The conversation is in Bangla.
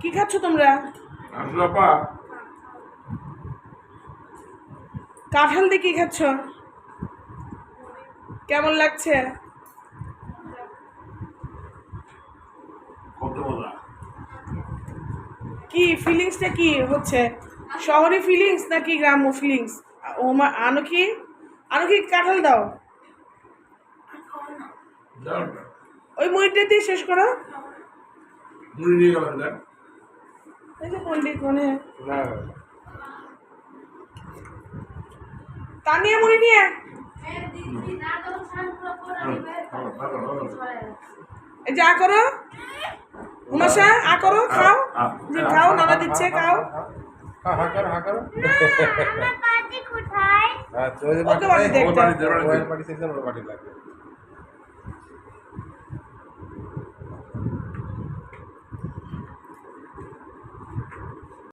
কি খাচ্ছ তোমরা? কাঁঠাল দিয়ে কি খাচ্ছ? কেমন লাগছে? কি ফিলিংসটা কি হচ্ছে? শহরে ফিলিংস নাকি গ্রাম্য ফিলিংস ওমা আনো কি? আনো কি কাঁঠাল দাও। ওই মুড়িটা দিয়ে শেষ করো। মুড়ি নিয়ে দেখ। এই যে পণ্ডিত মনে হয় না। মুড়ি নিয়ে। যে আ করো। উমাশা আ করো খাও। যে খাও নানা দিচ্ছে খাও। হ্যাঁ হ্যাঁ করো হ্যাঁ আচ্ছা ওকে বাড়ি দেখতে। ওই বাড়ি দেখতে ওই বাড়ি থেকে ওর লাগবে